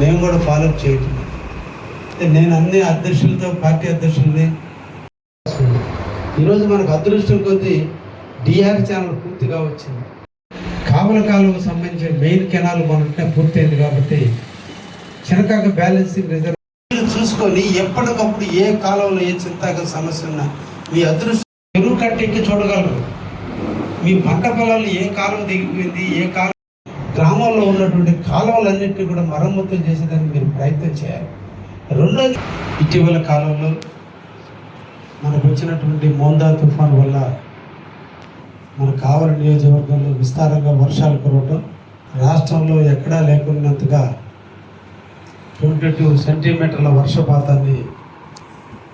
మేము కూడా ఫాలో చేయటం నేను అన్ని అధ్యక్షులతో పార్టీ అధ్యక్షుల్ని ఈరోజు మనకు అదృష్టం కొద్దీ డిఆర్ ఛానల్ పూర్తిగా వచ్చింది. కావల కాలువకు సంబంధించిన మెయిన్ కెనాల్ మనకే పూర్తయింది కాబట్టి చిరకాక బ్యాలెన్సింగ్ రిజర్వ్ చూసుకొని ఎప్పటికప్పుడు ఏ కాలంలో ఏ చింతాక సమస్య ఉన్నా మీ అదృష్టం ఎరువు కట్టెక్కి చూడగలరు. మీ పంట పొలాలు ఏ కాలం దిగిపోయింది ఏ కాలం గ్రామంలో ఉన్నటువంటి కాలువలన్నింటినీ కూడా మరమ్మతులు చేసేదానికి మీరు ప్రయత్నం చేయాలి. రెండోది ఇటీవల కాలంలో మనకు వచ్చినటువంటి మోందా తుఫాన్ వల్ల మన కావలి నియోజకవర్గంలో విస్తారంగా వర్షాలు కురవటం రాష్ట్రంలో ఎక్కడా లేకున్నంతగా ట్వంటీ టూ సెంటీమీటర్ల వర్షపాతాన్ని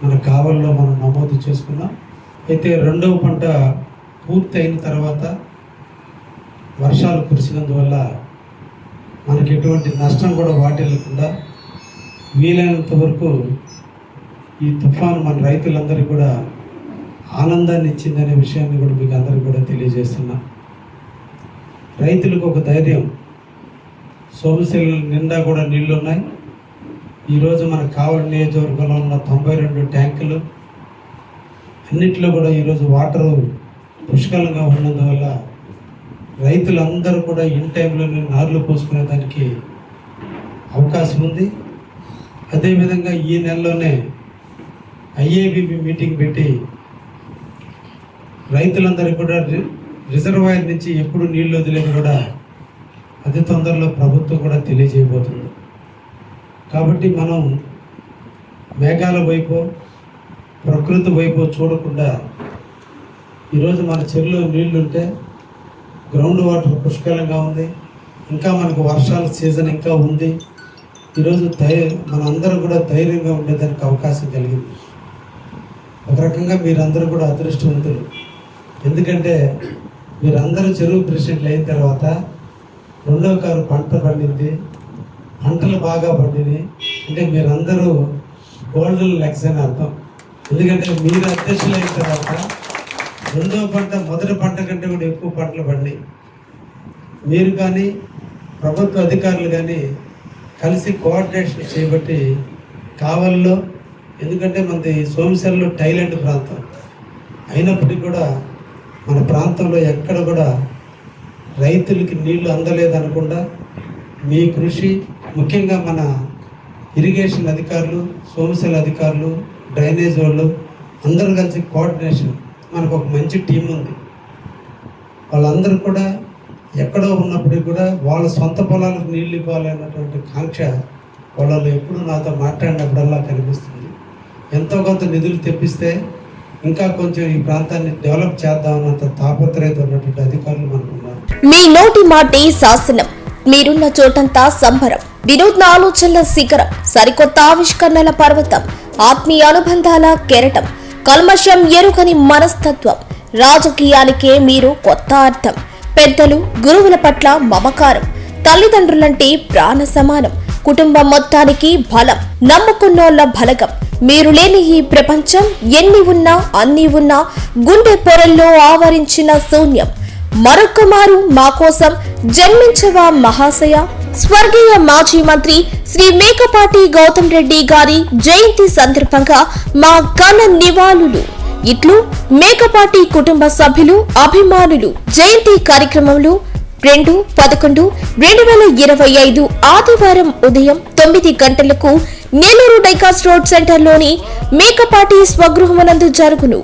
మన కావలిలో మనం నమోదు చేసుకున్నాం. అయితే రెండవ పంట పూర్తి అయిన తర్వాత వర్షాలు కురిసినందువల్ల మనకి ఎటువంటి నష్టం కూడా వాటిల్లకుండా వీలైనంత వరకు ఈ తుఫాను మన రైతులందరికీ కూడా ఆనందాన్ని ఇచ్చిందనే విషయాన్ని కూడా మీకు అందరికీ కూడా తెలియజేస్తున్నా. రైతులకు ఒక ధైర్యం. సోమశిల నిండా కూడా నీళ్ళు ఉన్నాయి ఈరోజు మన కావడి నియోజకవర్గంలో ఉన్న తొంభై రెండు ట్యాంకులు. అన్నిట్లో కూడా ఈరోజు వాటరు పుష్కలంగా ఉన్నందువల్ల రైతులందరూ కూడా ఇన్ టైంలోనే నార్లు పోసుకునే దానికి అవకాశం ఉంది. అదేవిధంగా ఈ నెలలోనే ఐఏబిబి మీటింగ్ పెట్టి రైతులందరూ కూడా రి- రిజర్వాయర్ నుంచి ఎప్పుడు నీళ్ళు వదిలేదు కూడా అతి తొందరలో ప్రభుత్వం కూడా తెలియజేయబోతుంది. కాబట్టి మనం మేఘాల వైపు ప్రకృతి వైపు చూడకుండా ఈరోజు మన చెరువులో నీళ్ళుంటే గ్రౌండ్ వాటర్ పుష్కలంగా ఉంది. ఇంకా మనకు వర్షాల సీజన్ ఇంకా ఉంది. ఈరోజు ధై మనందరూ కూడా ధైర్యంగా ఉండేదానికి అవకాశం కలిగింది. ఒక రకంగా మీరందరూ కూడా అదృష్టవంతులు. ఎందుకంటే మీరందరూ చెరువు ప్రెసిడెంట్లు అయిన తర్వాత రెండో కారు పంట పండింది. పంటలు బాగా పండినాయి. అంటే మీరందరూ గోల్డెన్ లెగ్స్ అని అర్థం. ఎందుకంటే మీరు అధ్యక్షులు అయిన తర్వాత రెండో పంట మొదటి పంట కంటే కూడా ఎక్కువ పంటలు పండినాయి. మీరు కానీ ప్రభుత్వ అధికారులు కానీ కలిసి కోఆర్డినేషన్ చేయబట్టి కావల్లో ఎందుకంటే మనది సోమశిలలో టైలెంట్ ప్రాంతం. అయినప్పటికీ కూడా మన ప్రాంతంలో ఎక్కడ కూడా రైతులకి నీళ్ళు అందలేదనకుండా మీ కృషి ముఖ్యంగా మన ఇరిగేషన్ అధికారులు సోమశల అధికారులు డ్రైనేజ్ వాళ్ళు అందరూ కలిసి కోఆర్డినేషన్ మనకు ఒక మంచి టీం ఉంది. వాళ్ళందరూ కూడా ఎక్కడో ఉన్నప్పటికీ కూడా వాళ్ళ సొంత పొలాలకు నీళ్ళు ఇవ్వాలి అన్నటువంటి కాంక్ష వాళ్ళు ఎప్పుడు నాతో మాట్లాడినప్పుడల్లా కనిపిస్తుంది. ఎంతో కొంత నిధులు తెప్పిస్తే ఇంకా కొంచెం ఈ ప్రాంతాన్ని డెవలప్ చేద్దామన్నంత తాపత్రయత ఉన్నటువంటి అధికారులు మనకు మీ నోటి మాటే శాసనం. మీరున్న చోటంతా సంబరం. వినూత్న ఆలోచనల శిఖరం. సరికొత్త ఆవిష్కరణల పర్వతం. ఆత్మీయ అనుబంధాల కెరటం. కల్మషం ఎరుకని మనస్తత్వం. రాజకీయానికే మీరు కొత్త అర్థం. పెద్దలు గురువుల పట్ల మమకారం. తల్లిదండ్రులంటే ప్రాణ సమానం కుటుంబం మొత్తానికి బలం. నమ్ముకున్నోళ్ళ బలగం. మీరు లేని ఈ ప్రపంచం ఎన్ని ఉన్నా అన్ని ఉన్నా గుండె పొరల్లో ఆవరించిన శూన్యం. మరొక్కమారు మా కోసం జన్మించవా మహాశయ? స్వర్గీయ మాజీ మంత్రి శ్రీ మేకపాటి గౌతమ్ రెడ్డి గారి జయంతి సందర్భంగా మా ఘన నివాళులు. ఇట్లు మేకపాటి కుటుంబ సభ్యులు అభిమానులు జయంతి కార్యక్రమంలో రెండు పదకొండు రెండు వేల ఇరవై ఐదు ఆదివారం ఉదయం తొమ్మిది గంటలకు నెల్లూరు డైకాస్ రోడ్ సెంటర్లోని మేకపాటి స్వగృహమునందు జరుగును.